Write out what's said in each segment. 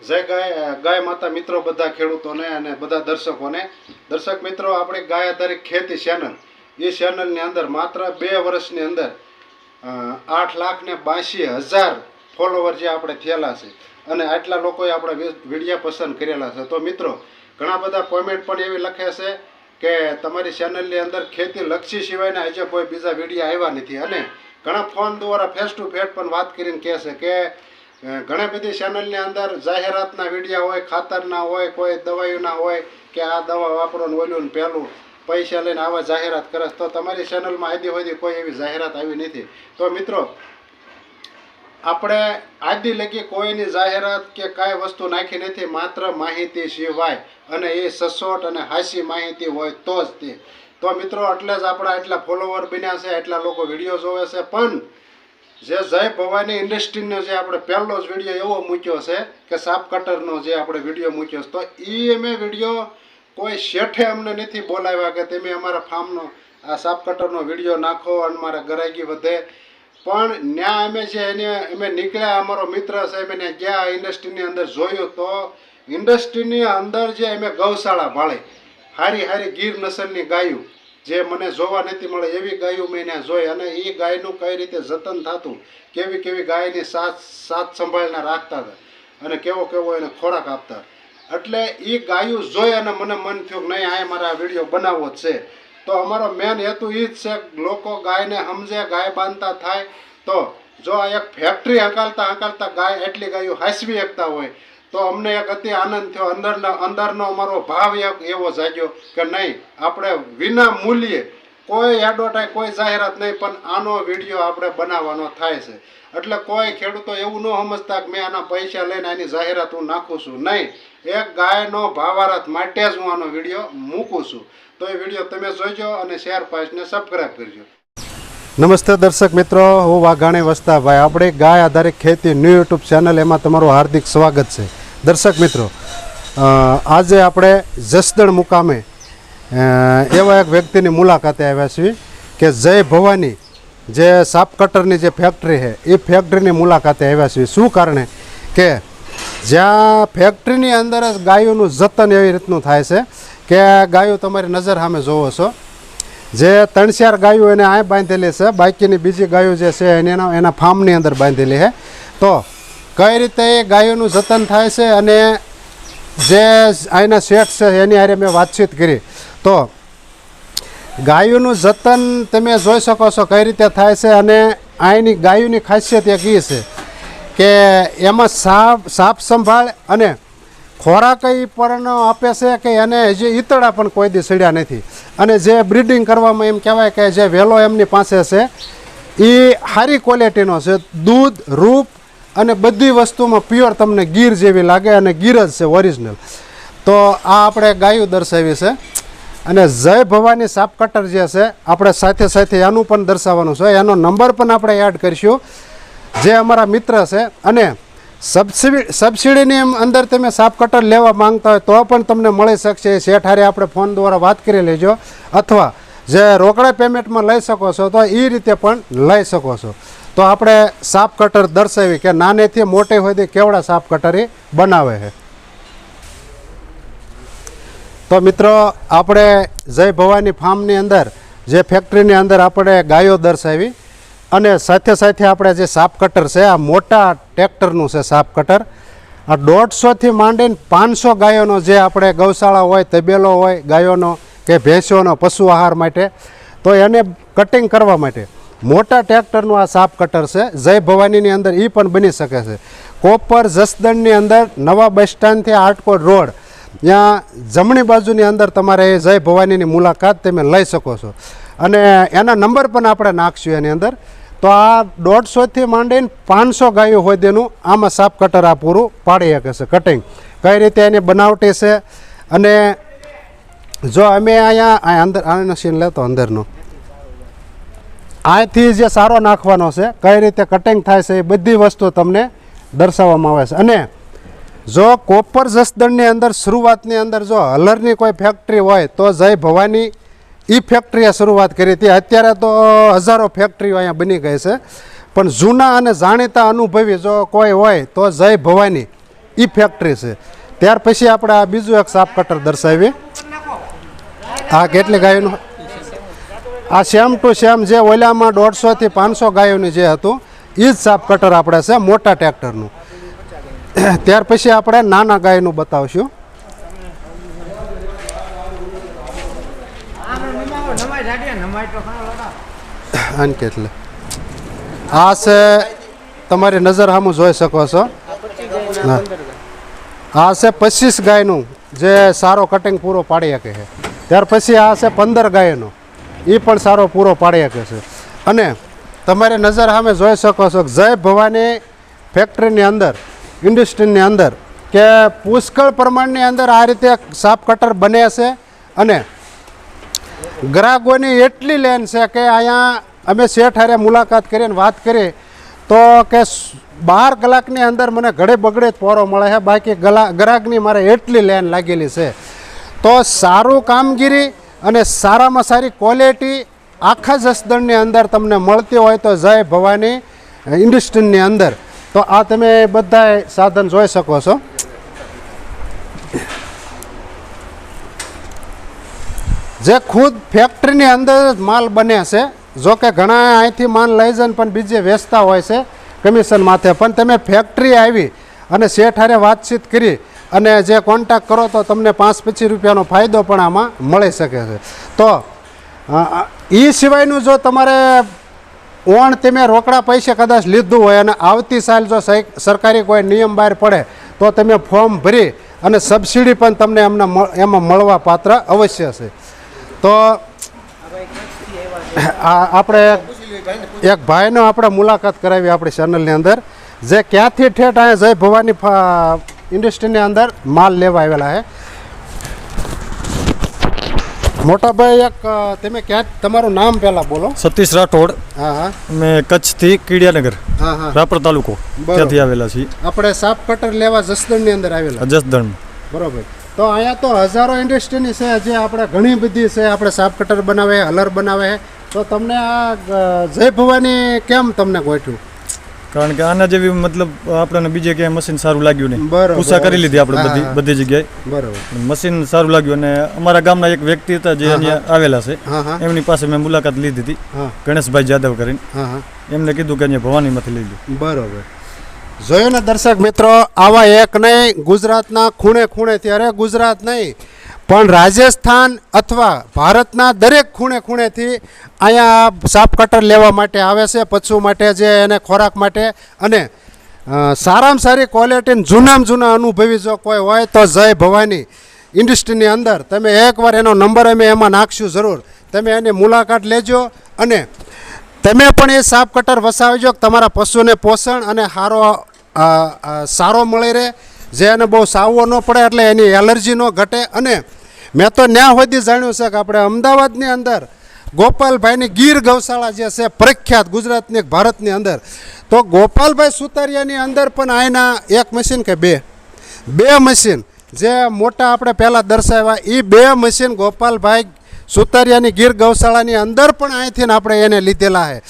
જય ગાય ગાય માતા મિત્રો બધા ખેડૂતોને અને બધા દર્શકોને. દર્શક મિત્રો, આપણી ગાય આધારિત ખેતી ચેનલ એ ચેનલની અંદર માત્ર બે વર્ષની અંદર આઠ લાખ ને બાસી હજાર ફોલોવર જે આપણે થયેલા છે અને આટલા લોકોએ આપણે વિડીયા પસંદ કરેલા છે. તો મિત્રો, ઘણા બધા કોમેન્ટ પણ એવી લખે છે કે તમારી ચેનલની અંદર ખેતી લક્ષી સિવાયના હજે કોઈ બીજા વીડિયો આવ્યા નથી. અને ઘણા ફોન દ્વારા ફેસ ટુ ફેસ પણ વાત કરીને કહે છે કે ઘણી બધી ચેનલની અંદર જાહેરાતના વીડિયો હોય, ખાતરના હોય, કોઈ દવાઈઓના હોય કે આ દવા વાપરો ને ઓલું ને પેલું, પૈસા લઈને આવા જાહેરાત કરે. તો તમારી ચેનલમાં આદિ હોય કોઈ એવી જાહેરાત આવી નથી. તો મિત્રો, આપણે આદિ લગી કોઈની જાહેરાત કે કાંઈ વસ્તુ નાખી નથી, માત્ર માહિતી સિવાય અને એ સચોટ અને હાસી માહિતી હોય તો જ તે. તો મિત્રો એટલે જ આપણા એટલા ફોલોવર બન્યા છે એટલા લોકો વીડિયો જોવે છે. પણ જે જય ભવાની ઇન્ડસ્ટ્રીનો જે આપણે પહેલો જ વીડિયો એવો મૂક્યો છે કે સાપ કટરનો જે આપણે વીડિયો મૂક્યો છે. તો એ અમે વીડિયો કોઈ શેઠે અમને નથી બોલાવ્યા કે તમે અમારા ફાર્મનો આ સાપ કટરનો વીડિયો નાખો અને મારા ગરાગી વધે. પણ ન્યા અમે છે એને, અમે નીકળ્યા, અમારો મિત્ર છે, અમે ત્યાં ગયા ઇન્ડસ્ટ્રીની અંદર જોયું તો ઇન્ડસ્ટ્રીની અંદર જે અમે ગૌશાળા ભાળી, હારી હારી ગીર નસલની ગાયું જે મને જોવા નથી મળે એવી ગાયું મેં એને જોઈ અને એ ગાયનું કઈ રીતે જતન થતું, કેવી કેવી ગાયની સાથ સાથ સંભાળીને રાખતા હતા અને કેવો કેવો એને ખોરાક આપતા એટલે એ ગાયું જોઈ અને મને મન થયું કે નહીં, આ મારે વીડિયો બનાવવો જ છે. તો અમારો મેન હેતુ એ જ છે લોકો ગાયને સમજે, ગાય બાંધતા થાય. તો જો આ એક ફેક્ટરી હંકાલતા હંકાલતા ગાય, એટલી ગાયો હાસવી શકતા હોય તો અમને એક અતિ આનંદ થયો. અંદર અંદરનો અમારો ભાવ એક એવો જાગ્યો કે નહીં, આપણે વિના મૂલ્યે કોઈ એડવર્ટાઈઝ કોઈ જાહેરાત નહીં, પણ આનો વીડિયો આપણે બનાવવાનો થાય છે. એટલે કોઈ ખેડૂતો એવું ન સમજતા કે મેં આના પૈસા લઈને આની જાહેરાત હું નાખું છું. નહીં, એક ગાયનો ભાવાર્થ માટે જ હું આનો વીડિયો મૂકું છું. તો એ વીડિયો તમે જોઈજો અને શેર પાસને સબસ્ક્રાઈબ કરજો. નમસ્તે દર્શક મિત્રો, હું વાઘાણી વસ્તાભાઈ. આપણે ગાય આધારિત ખેતી ન્યૂ યુટ્યુબ ચેનલ એમાં તમારું હાર્દિક સ્વાગત છે. દર્શક મિત્રો આજે આપણે જસદણ મુકામે એવા એક વ્યક્તિની મુલાકાતે આવ્યા છીએ કે જય ભવાની, જે સાપ કટરની જે ફેક્ટરી છે, એ ફેક્ટરીની મુલાકાતે આવ્યા છીએ. શું કારણે? કે જ્યાં ફેક્ટરીની અંદર જ ગાયોનું જતન એવી રીતનું થાય છે કે ગાયો તમારી નજર સામે જોવો છો. જે ત્રણ ચાર ગાયો એને આ બાંધેલી છે, બાકીની બીજી ગાયો જે છે, એના એના ફાર્મની અંદર બાંધેલી છે. તો કઈ રીતે એ ગાયોનું જતન થાય છે અને જે અહીંના શેઠ છે એની હારે મેં વાતચીત કરી. તો ગાયોનું જતન તમે જોઈ શકો છો કઈ રીતે થાય છે અને અહીંની ગાયોની ખાસિયત એક એ છે કે એમાં સાફ સાફ સંભાળ અને ખોરાક એ પણ આપે છે કે એને હજી ઈતળા પણ કોઈ દી સડ્યા નથી. અને જે બ્રીડિંગ કરવામાં એમ કહેવાય કે જે વેલો એમની પાસે છે એ સારી ક્વોલિટીનો છે. દૂધ, રૂપ અને બધી વસ્તુમાં પ્યોર તમને ગીર જેવી લાગે અને ગીર જ છે ઓરિજિનલ તો આ આપણે ગાયું દર્શાવી છે. અને જય ભવાની સાપ કટર જે છે, આપણે સાથે સાથે એનું પણ દર્શાવવાનું છે. એનો નંબર પણ આપણે એડ કરીશું. જે અમારા મિત્ર છે, અને સબસિડી, સબસિડીની અંદર તમે સાપ કટર લેવા માંગતા હોય તો પણ તમને મળી શકશે. એ શેઠ હારે આપણે ફોન દ્વારા વાત કરી લેજો. અથવા જે રોકડા પેમેન્ટમાં લઈ શકો છો તો એ રીતે પણ લઈ શકો છો. તો આપણે સાપ કટર દર્શાવી કે નાનેથી મોટે સુધી કેવડા સાપ કટર એ બનાવે છે? તો મિત્રો, આપણે જય ભવાની ફાર્મની અંદર, જે ફેક્ટરીની અંદર આપણે ગાયો દર્શાવી અને સાથે સાથે આપણે જે સાપ કટર છે, આ મોટા ટ્રેક્ટરનું છે સાપ કટર. આ દોઢસોથી માંડીને પાંચસો ગાયોનો જે આપણે ગૌશાળા હોય, તબેલો હોય, ગાયોનો કે ભેંસોનો પશુ આહાર માટે, તો એને કટિંગ કરવા માટે મોટા ટ્રેક્ટરનું આ સાપ કટર છે. જય ભવાનીની અંદર એ પણ બની શકે છે. કોપર જસદણની અંદર નવા બસ સ્ટેન્ડથી આટકોટ રોડ. ત્યાં જમણી બાજુની અંદર તમારે એ જય ભવાનીની મુલાકાત તમે લઈ શકો છો. અને એના નંબર પણ આપણે નાખશું એની અંદર. તો આ દોઢસોથી માંડીને પાંચસો ગાયો હોય તેનું આમાં સાપ કટર આ પૂરું પાડી શકે છે. કટિંગ કઈ રીતે એની બનાવટી છે. અને જો અમે અહીંયા અંદર, આનો સીન લેતો અંદરનો. અહીંથી જે સારો નાખવાનો છે, કઈ રીતે કટિંગ થાય છે, એ બધી વસ્તુ તમને દર્શાવવામાં આવે છે. અને જો કોપર જસદણની અંદર, શરૂઆતની અંદર જો હલરની કોઈ ફેક્ટરી હોય, તો જય ભવાની એ ફેક્ટરીએ શરૂઆત કરી હતી. અત્યારે તો હજારો ફેક્ટરીઓ અહીંયા બની ગઈ છે. પણ જૂના અને જાણીતા અનુભવી જો કોઈ હોય, તો જય ભવાની એ ફેક્ટરી છે. ત્યાર પછી આપણે આ બીજું એક સાપ કટર દર્શાવીએ. આ કેટલી ગાયોનું? આ સેમ ટુ સેમ જે ઓલામાં દોઢસોથી પાંચસો ગાયોની જે હતું એ જ સાપ કટર આપણે છે, મોટા ટ્રેક્ટરનું. ત્યાર પછી આપણે નાના ગાયનું બતાવશું. કેટલે? આ છે, તમારી નજર સામું જોઈ શકો છો. આ છે પચીસ ગાયનું, જે સારો કટિંગ પૂરો પાડી શકે છે. ત્યાર પછી આ છે પંદર ગાયનો. એ પણ સારો પૂરો પાડી શકે છે. અને તમારી નજર સામે જોઈ શકો છો જય ભવાની ફેક્ટરીની અંદર ઇન્ડસ્ટ્રીની અંદર કે પુષ્કળ પ્રમાણની અંદર આ રીતે સાપ કટર બને છે અને ગ્રાહકોની એટલી લેન છે કે અહીંયા અમે શેઠ હારે મુલાકાત કરીને વાત કરી તો કે બાર કલાકની અંદર મને ઘડે બગડે જ પોરો મળે છે. બાકી ગ્રાહકની મારે એટલી લેન લાગેલી છે. તો સારું કામગીરી અને સારામાં સારી ક્વોલિટી આખા જસદણની અંદર તમને મળતી હોય તો જય ભવાની ઇન્ડસ્ટ્રીની અંદર. તો આ તમે બધા સાધન જોઈ શકો છો. જે ખુદ ફેક્ટરીની અંદર જ માલ બને છે. જો કે ઘણા અહીંથી માલ લઈ જઈને પણ બીજે વેચતા હોય છે કમિશન માથે. પણ તમે ફેક્ટરી આવી અને શેઠ હારે વાતચીત કરી અને જે કોન્ટેક્ટ કરો તો તમને પાંચ પચીસ રૂપિયાનો ફાયદો પણ આમાં મળી શકે છે. તો એ સિવાયનું જો તમારે ઓણ તમે રોકડા પૈસે કદાચ લીધું હોય અને આવતી સાલ જો સરકારી કોઈ નિયમ બહાર પડે, તો તમે ફોર્મ ભરી અને સબસિડી પણ તમને એમને એમાં મળવા પાત્ર અવશ્ય છે. તો આપણે એક ભાઈનો આપણે મુલાકાત કરાવી આપણી ચેનલની અંદર, જે ક્યાંથી ઠેઠ અહીંયા જય ભવાની ઇન્ડસ્ટ્રીની અંદર માલ લેવા આવેલા છે મોટાભાઈ એક તમે ક્યાં તમારું નામ પહેલાં બોલો સતીશ રાઠોડ હા હા અમે કચ્છથી કીડિયાનગર હા હા રાપર તાલુકો. ત્યાંથી આવેલા છીએ આપણે સાપ કટર લેવા જસદણની અંદર આવેલા જસદણ બરોબર તો અહીંયા તો હજારો ઇન્ડસ્ટ્રીની છે જે આપણે ઘણી બધી છે આપણે સાપ કટર બનાવે હલર બનાવે તો તમને આ જય ભવાની કેમ તમને ગોઠ્યું કારણ કે આના જેવી મતલબ આપણને બીજે ક્યાંય મશીન સારું લાગ્યું નહીં. પૂછા કરી લીધી આપણે બધી બધી જગ્યાએ. બરાબર. મશીન સારું લાગ્યું અને અમારા ગામના એક વ્યક્તિ હતા જે અહીંયા આવેલા છે. એમની પાસે મેં મુલાકાત લીધી હતી. ગણેશભાઈ જાદવ કરીને. એમને કીધું કે અહીંયા ભવાનીમાંથી લઈ લો બરાબર. જોયું ને દર્શક મિત્રો આવા એક નહીં ગુજરાતના ખૂણે ખૂણે ત્યારે ગુજરાત નહીં. પણ રાજસ્થાન અથવા ભારતના દરેક ખૂણે ખૂણેથી અહીંયા સાપ કટર લેવા માટે આવે છે, પશુ માટે જે એને ખોરાક માટે. અને સારામાં સારી ક્વોલિટી જૂનામાં જૂના અનુભવી જો કોઈ હોય તો જય ભવાની ઇન્ડસ્ટ્રીની અંદર તમે એકવાર એનો નંબર અમે એમાં નાખશું જરૂર. તમે એની મુલાકાત લેજો અને તમે પણ એ સાપ કટર વસાવજો તમારા પશુને પોષણ અને સારો સારો મળી રહે. જે એને બહુ સાવવો ન પડે એટલે એની એલર્જી ન ઘટે. અને મેં તો ન્યા સુધી જાણ્યું છે કે આપણે અમદાવાદની અંદર ગોપાલભાઈની ગીર ગૌશાળા જે છે, પ્રખ્યાત ગુજરાતની ભારતની અંદર. તો ગોપાલભાઈ સુતારિયાની અંદર પણ આના એક મશીન કે બે? બે મશીન જે મોટા આપણે પહેલાં દર્શાવ્યા એ બે મશીન ગોપાલભાઈ સુતારિયાની ગીર ગૌશાળાની અંદર પણ અહીંથી આપણે એને લીધેલા છે.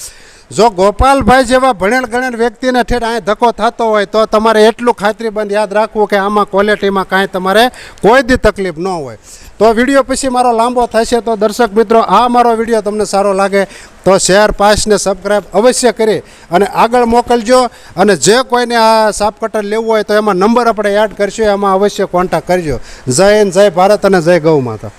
જો ગોપાલભાઈ જેવા ભણેલ ગણેલ વ્યક્તિને ઠેઠ અહીં ધક્કો થતો હોય તો તમારે એટલું ખાતરીબંધ યાદ રાખવું કે આમાં ક્વોલિટીમાં કાંઈ તમારે કોઈ દી તકલીફ ન હોય. તો વીડિયો પછી મારો લાંબો થશે તો દર્શક મિત્રો, આ મારો વીડિયો તમને સારો લાગે તો શેર પાસને સબસ્ક્રાઈબ અવશ્ય કરી અને આગળ મોકલજો અને જે કોઈને આ સાપ કટર લેવું હોય તો એમાં નંબર આપણે એડ કરશું, એમાં અવશ્ય કોન્ટેક્ટ કરજો. જય હિન્દ, જય ભારત અને જય ગૌ માતા.